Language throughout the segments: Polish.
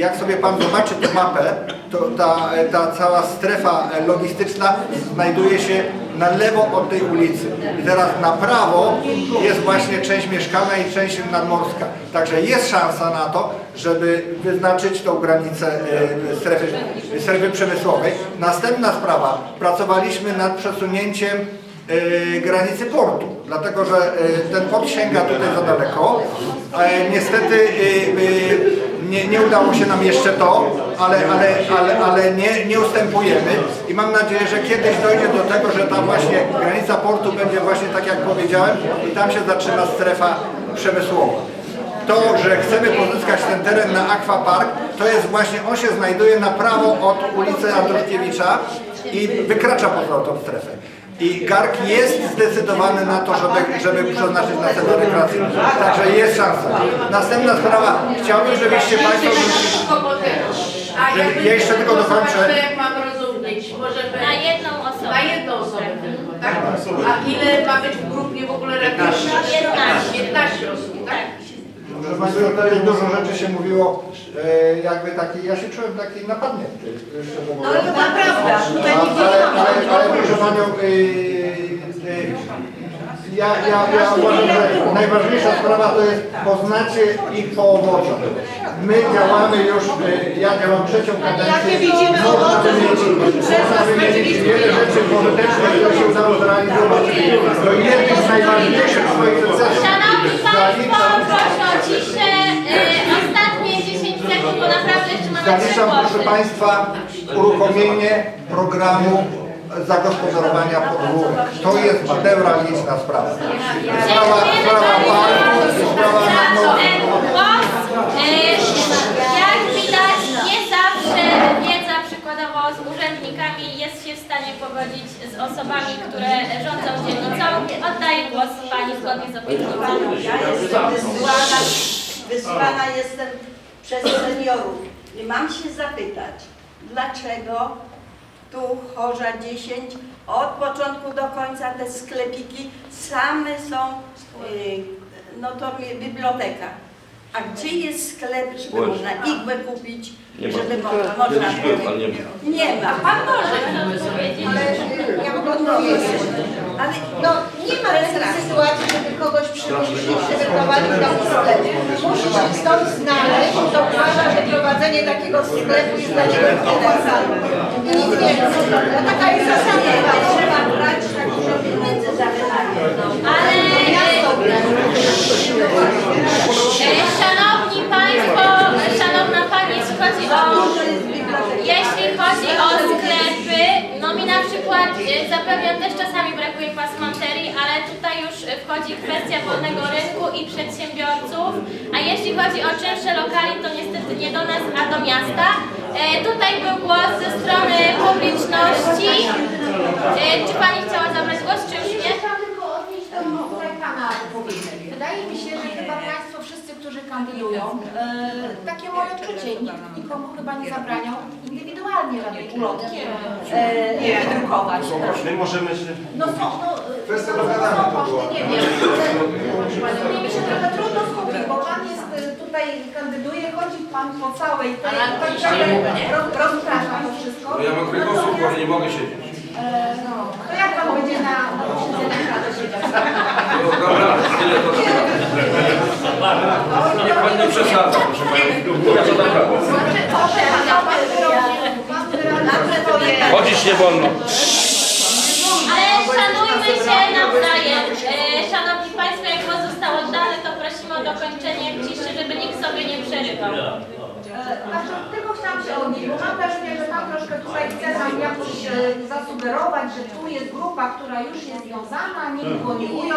jak sobie Pan zobaczy tę mapę, to ta, ta cała strefa logistyczna znajduje się na lewo od tej ulicy. I teraz na prawo jest właśnie część mieszkalna i część nadmorska. Także jest szansa na to, żeby wyznaczyć tą granicę e, strefy, strefy przemysłowej. Następna sprawa. Pracowaliśmy nad przesunięciem e, granicy portu, dlatego że e, ten port sięga tutaj za daleko. Niestety nie, nie udało się nam jeszcze to, ale, ale, ale, ale nie, nie ustępujemy i mam nadzieję, że kiedyś dojdzie do tego, że ta właśnie granica portu będzie właśnie tak jak powiedziałem i tam się zaczyna strefa przemysłowa. To, że chcemy pozyskać ten teren na Aquapark, to jest właśnie, on się znajduje na prawo od ulicy Andruszkiewicza i wykracza poza tą strefę. I Gark jest zdecydowany na to, żeby, żeby przeznaczyć na cele rekreacyjne. Także jest szansa. Następna sprawa. Chciałbym, żebyście Państwo... A Ja- jeszcze tylko dokończę. Jak mam rozumieć. Na jedną osobę. Na jedną osobę tak? A ile ma być w grupie w ogóle rekreacyjnej? 15. 15 osób, tak? Proszę Państwa, tutaj dużo rzeczy się mówiło, e, jakby taki, ja się czułem taki napadnięty, szczerze No mówiąc. ale to prawda, tutaj ale, nie ma. ale, ale proszę Panią, y, y, ja, ja, ja uważam, że najważniejsza sprawa to jest poznacie ich po owocach. My działamy już, y, ja działam trzecią kadencję. Jakie widzimy Można owoce? wymienić, można wymienić wiele rzeczy pożytecznych, które się udało zrealizować. Do jednych z najważniejszych swoich sukcesów Szanowni Państwo, zaliczam, proszę o ciszę. E, ostatnie 10 sekund, bo naprawdę jeszcze mamy trzy zaliczam proszę. Państwa uruchomienie programu zagospodarowania podwórek. To jest neuralgiczna sprawa. Sprawa, Dziękujemy sprawa parku, bardzo sprawa za ten głos. E, Jak widać, nie zawsze wiedza przykładowo z urzędnikami jest się w stanie pogodzić z osobami, które rządzą dzielnicą. Oddaję głos Pani zgodnie z obietnicą. Ja jestem wysłana, wysłana jestem przez seniorów i mam się zapytać, dlaczego tu Chorza 10 od początku do końca te sklepiki same są, y, no to biblioteka. A gdzie jest sklep, żeby Właśnie. można igłę kupić, Nie ma. żeby można, można Kiedyś był, ale nie ma. Nie ma. Pan może powiedzieć. Ja mogę odpowiedzieć. Ale No nie ma takiej sytuacji, żeby kogoś przywieźli, żeby prowadził taki sklep. Musi się ktoś znaleźć, kto uważa, że takiego sklepu niego interesalne. I nic więcej. No taka jest zasada. trzeba brać tak dużo pieniędzy za. Ale e, Szanowni Państwo, szanowna Pani, jeśli chodzi o Jeśli chodzi o sklepy, no mi na przykład y, zapewniam też czasami brakuje pasmanterii, ale wchodzi kwestia wolnego rynku i przedsiębiorców. A jeśli chodzi o czynsze lokali, to niestety nie do nas, a do miasta. E, tutaj był głos ze strony publiczności. E, czy Pani chciała zabrać głos, czy już nie? Chciałam tylko odnieść do tutaj Pana wypowiedzi. Wydaje mi się, że chyba Państwo wszyscy, którzy kandydują, e, takie moje odczucie, nikt nikomu chyba nie zabraniał indywidualnie żadnej ulotki e, nie drukować. My możemy się... No są, no, Kwestia no, dogadania to była. nie wiem. Mi się trochę trudno skupić, bo Pan jest e, tutaj, kandyduje, chodzi Pan po całej tej, Ale tak nie trochę mówię, nie? roz- rozprasza to wszystko. Bo ja mam kręgosłup, Natomiast- ale nie mogę siedzieć. E, no, to jak Pan będzie na, na posiedzeniach Rady siedzieć? No dobra, tyle to Nie pan nie przesadza, proszę Panią. Ja to naprawdę. Znaczy, to, że pan wyrobił, pan wyraził swoje... Chodzić nie wolno. Ale szanujmy się nawzajem. E, Szanowni Państwo, jak głos został oddany, to prosimy o dokończenie ciszy, żeby nikt nie przerywał. Znaczy, tylko chciałam się odnieść, bo mam wrażenie, że Pan troszkę tutaj chce nam jakoś e, zasugerować, że tu jest grupa, która już jest związana, nie wywołują.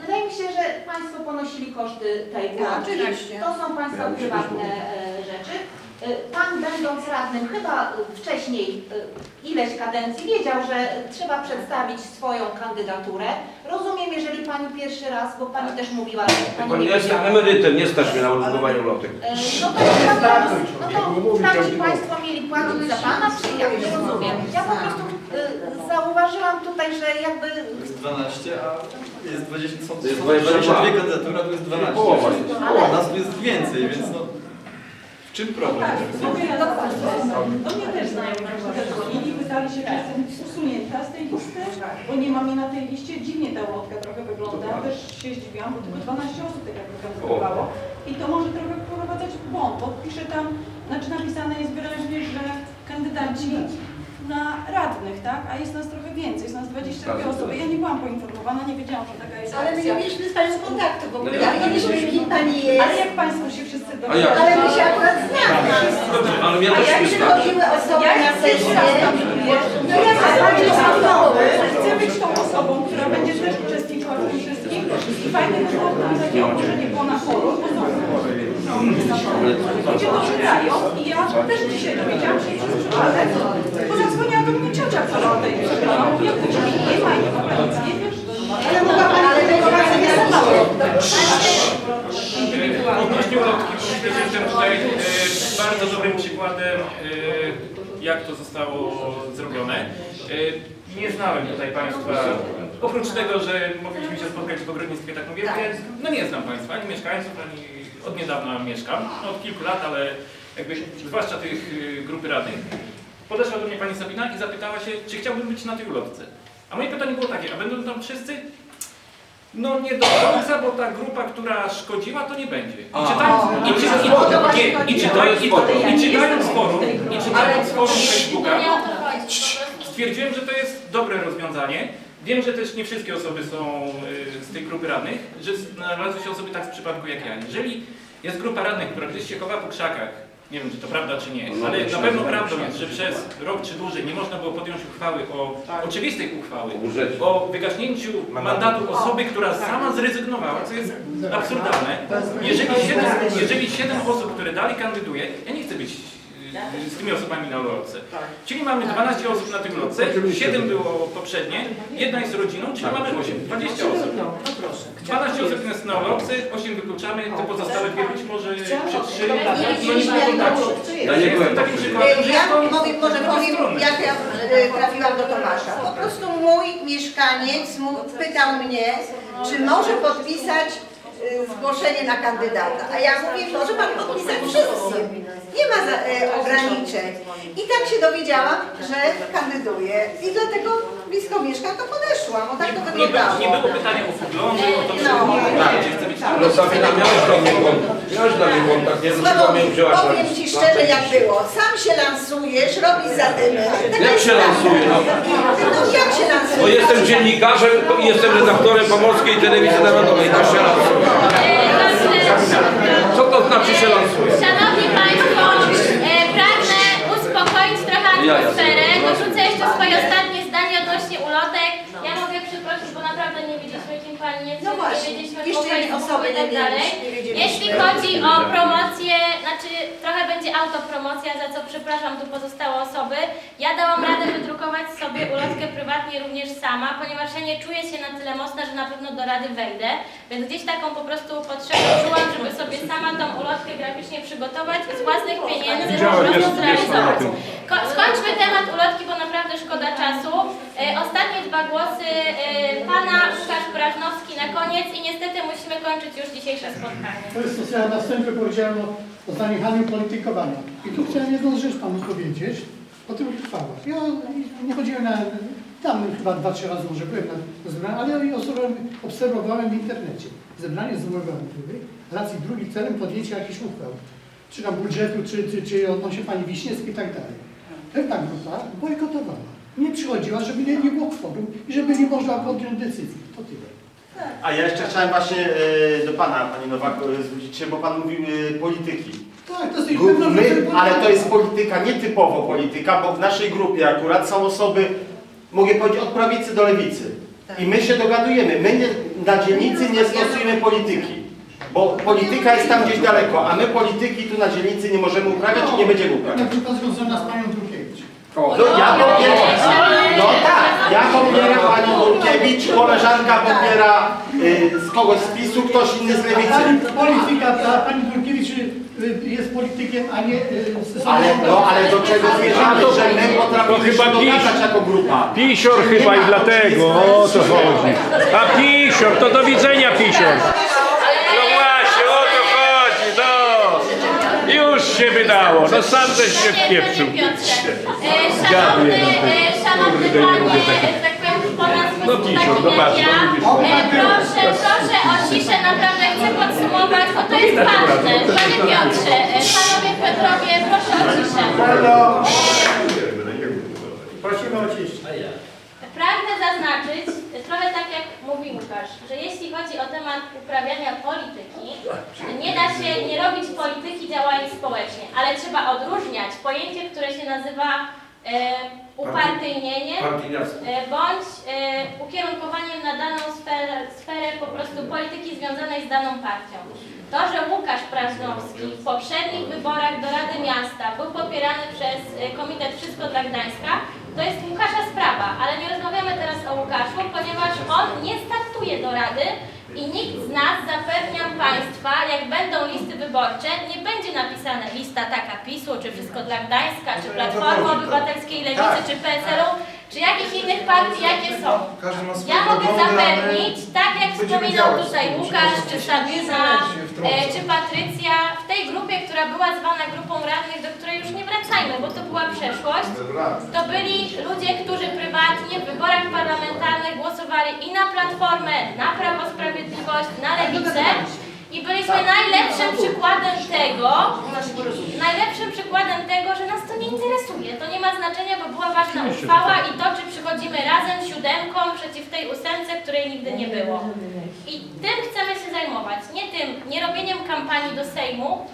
Wydaje mi się, że Państwo ponosili koszty tej umowy. oczywiście. To są Państwa prywatne e, rzeczy. E, Pan będąc radnym chyba e, wcześniej e, ileś kadencji wiedział, że trzeba przedstawić swoją kandydaturę. Rozumiem, jeżeli Pani pierwszy raz, bo Pani też mówiła, że Pani Pani, nie jestem wiedziała. emerytem, nie stać mnie na użytkowanie ulotek. E, No to, no to wprawdzie Państwo mieli płacić za Pana, czy jak nie rozumiem. Ja po prostu e, zauważyłam tutaj, że jakby 12, a jest 20, są, To jest są 22. 22 kandydatury, a tu jest 12. Połowa jest. A nas tu jest więcej, więc no... czym problem? Do mnie też znajomi dzwonili, pytali się, czy jestem usunięta z tej listy, bo nie mam jej na tej liście. Dziwnie ta ulotka trochę wygląda, też się zdziwiłam, bo tylko 12 osób tak jakby kandydowało. I to może trochę wprowadzać w błąd, bo pisze tam, znaczy napisane jest wyraźnie, że kandydaci na radnych, tak? A jest nas trochę więcej, jest nas 22 osoby. Ja nie byłam poinformowana, nie wiedziałam, że taka jest Ale my nie akcja. mieliśmy z Panią kontaktu w ogóle. No Ja ja- nie mieliśmy, kim Pani Ale jest. jak Państwo się wszyscy dowiedzieli? Ale my się akurat znamy. Dobrze, ale ja A też jak znam. przychodziły osoby Ja na chcę sesję, się raz tam no jak Pani jest Chcę być tą osobą, która będzie też uczestniczyła w tym wszystkim i fajnie by było tam takie że nie było na forum, bo są ludzie to czytają i ja też dzisiaj dowiedziałam się przez przypadek, bo zadzwoniła do mnie ciocia, która o tej przeczytała, mówię, że nie ma i nie ma nic, nie wiesz? Ale mogła Pani tego bardzo nie. Odnośnie ulotki, że jestem tutaj e, bardzo dobrym przykładem, e, jak to zostało zrobione. E, nie znałem tutaj Państwa, oprócz tego, że mogliśmy się spotkać w ogrodnictwie, tak mówię, no nie znam Państwa, ani mieszkańców, ani od niedawna mieszkam, no, od kilku lat, ale jakby zwłaszcza tych e, grupy radnych. Podeszła do mnie Pani Sabina i zapytała się, czy chciałbym być na tej ulotce. A moje pytanie było takie, a będą tam wszyscy? No nie do końca, bo ta grupa, która szkodziła, to nie będzie. I czytając, i, czy, i, nie, i, czytając, i, i czytając forum, i czytając forum Facebooka, stwierdziłem, że to jest dobre rozwiązanie. Wiem, że też nie wszystkie osoby są y, z tej grupy radnych, że znalazły się osoby tak w przypadku jak ja. Jeżeli jest grupa radnych, która gdzieś się chowa po krzakach, nie wiem czy to prawda czy nie, ale na pewno prawdą jest, że przez rok czy dłużej nie można było podjąć uchwały o oczywistej uchwały o wygaśnięciu mandatu. osoby, która sama zrezygnowała, co jest absurdalne. Jeżeli siedem, jeżeli siedem osób, które dalej kandyduje, ja nie chcę być z tymi osobami na ulotce. Czyli mamy 12 osób na tym ulotce, 7 było poprzednie, jedna jest rodziną, czyli mamy 8, 20 osób. 12 osób jest na ulotce, 8 wykluczamy, te pozostałe dwie być może przetrzymy. No nie ma kontaktu. Ja nie byłem Takim przykładem, że Ja jest to powiem, może powiem, jak ja e, trafiłam do Tomasza. Po prostu mój mieszkaniec mu- pytał mnie, czy może podpisać zgłoszenie na kandydata. A ja mówię, może pan podpisać wszyscy. Nie ma e, ograniczeń. I tak się dowiedziałam, że kandyduję. I dlatego blisko mieszkam, to podeszłam. O tak to Nie, było- wyglądało. nie było pytania o poglądy, o to, czy, No. czy chce być Ale Sabina, miałeś dla mnie kontakt. Miałeś dla mnie kontakt, nie wiem, wzięłaś na- powiem Ci szczerze jak było. Sam się lansujesz, robisz zadymy. Taka Jak jest się prawda. lansuje, no? No jak się lansuje? Bo jestem dziennikarzem i jestem redaktorem Pomorskiej Telewizji Narodowej. Tak się lansuje. Co to znaczy się lansuje? Szanowni Państwo, e, pragnę uspokoić trochę atmosferę. Dorzucę jeszcze swoje ostatnie zdanie odnośnie ulotek. Ja bo naprawdę nie wiedzieliśmy, kim Pani jest, No nie właśnie, wiedzieliśmy jeszcze jednej osoby i tak nie dalej. nie wiedzieliśmy. Jeśli chodzi o promocję, znaczy trochę będzie autopromocja, za co przepraszam tu pozostałe osoby. Ja dałam radę wydrukować sobie ulotkę prywatnie również sama, ponieważ ja nie czuję się na tyle mocna, że na pewno do rady wejdę, więc gdzieś taką po prostu potrzebę czułam, żeby sobie sama tą ulotkę graficznie przygotować i z własnych pieniędzy po prostu zrealizować. Ko- skończmy temat ulotki, bo naprawdę szkoda czasu. E, ostatnie dwa głosy e, pana Łukasz Brażnowski na koniec i niestety musimy kończyć już dzisiejsze spotkanie. To jest to, co ja na wstępie powiedziałem o, o zaniechaniu politykowania. I tu chciałem jedną rzecz panu powiedzieć o tych uchwałach. Ja nie chodziłem na, tam chyba dwa, trzy razy może byłem na, zebraniu, ale ja obserwowałem, w internecie. Zebranie były, racji drugi celem podjęcia jakichś uchwał. Czy tam budżetu, czy, czy, czy odnośnie pani Wiśniewskiej i tak dalej. Ta grupa bojkotowała. Nie przychodziła, żeby nie, nie było kworum i żeby nie można podjąć decyzji. To tyle. A ja jeszcze chciałem właśnie e, do Pana, Panie Nowak, e, zwrócić się, bo Pan mówił e, polityki. Tak, to jest ich Gru- pewna My, ale to jest polityka, nietypowo polityka, bo w naszej grupie akurat są osoby, mogę powiedzieć, od prawicy do lewicy. I my się dogadujemy. My nie, na dzielnicy nie stosujemy polityki. Bo polityka jest tam gdzieś daleko, a my polityki tu na dzielnicy nie możemy uprawiać i nie będziemy Na uprawiać. przykład związana z panią Drukiewicz. No ja popieram, no tak, ja popieram Panią Dulkiewicz, koleżanka popiera y, z kogoś z PiSu, ktoś inny z lewicy. Pani polityka, ta pani Drukiewicz y, jest politykiem, a nie... y, Ale, no, ale do czego zmierzamy, że my potrafimy chyba się PiS. dogadać jako grupa. Pisior chyba i dlatego, o to chodzi. A pisior, to do widzenia pisior. No właśnie, o to chodzi, no. Już się wydało, no sam żeś się Panie- wpieprzył. E, szanowny, e, szanowny panie, e, tak powiem, ponad No Kisiu, no jak patrz, ja, no e, proszę, proszę o ciszę, naprawdę chcę podsumować, bo to jest ważne. Panie Piotrze, e, panowie Piotrowie, proszę o ciszę. Prosimy o ciszę. Pragnę zaznaczyć, trochę tak jak mówi Łukasz, że jeśli chodzi o temat uprawiania polityki, nie da się nie robić polityki działając społecznie, ale trzeba odróżniać pojęcie, które się nazywa e, upartyjnienie e, bądź e, ukierunkowaniem na daną sferę, sferę po prostu polityki związanej z daną partią. To, że Łukasz Prażnowski w poprzednich wyborach do Rady Miasta był popierany przez e, Komitet Wszystko dla Gdańska, to jest Łukasza sprawa, ale nie rozmawiamy teraz o Łukaszu, ponieważ on nie startuje do Rady i nikt z nas, zapewniam Państwa, jak będą listy wyborcze, nie będzie napisane lista taka PiSu, czy Wszystko dla Gdańska, czy Platformy Obywatelskiej Lewicy, czy PSL-u, czy jakichś innych partii, jakie są. Ja mogę zapewnić, tak jak wspominał tutaj Łukasz, czy Sabina, e, czy Patrycja, grupie, która była zwana grupą radnych, do której już nie wracajmy, bo to była przeszłość, to byli ludzie, którzy prywatnie w wyborach parlamentarnych głosowali i na Platformę, na Prawo Sprawiedliwość, na Lewicę i byliśmy najlepszym przykładem tego, najlepszym przykładem tego, że nas to nie interesuje. To nie ma znaczenia, bo była ważna uchwała i to, czy przychodzimy razem siódemką przeciw tej ósemce, której nigdy nie było. I tym chcemy się zajmować, nie tym, nie robieniem kampanii do Sejmu,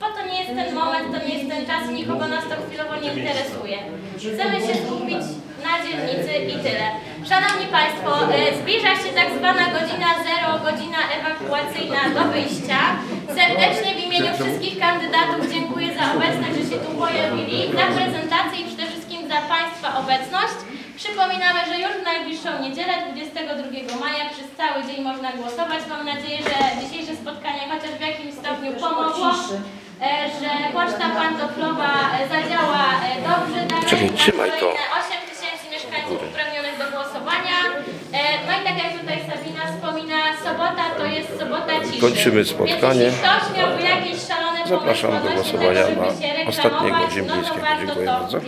bo to nie jest ten moment, to nie jest ten czas nikogo nas to chwilowo nie interesuje. Chcemy się skupić na dzielnicy i tyle. Szanowni Państwo, e, zbliża się tak zwana godzina zero, godzina ewakuacyjna do wyjścia. Serdecznie w imieniu wszystkich kandydatów dziękuję za obecność, że się tu pojawili, za prezentację i przede wszystkim za Państwa obecność. Przypominamy, że już w najbliższą niedzielę, 22 maja, przez cały dzień można głosować. Mam nadzieję, że dzisiejsze spotkanie chociaż w jakimś stopniu pomogło, e, że poczta pantoflowa zadziała e, dobrze. Czekaj, trzymaj to. kolejne 8 tysięcy mieszkańców uprawnionych do głosowania. E, No i tak jak tutaj Sabina wspomina, sobota to jest sobota ciszy. Kończymy spotkanie. Więc jeśli ktoś miałby jakieś szalone Zapraszam do głosowania na reklamować, Ziemblińskiego. No to warto Dziękuję to bardzo.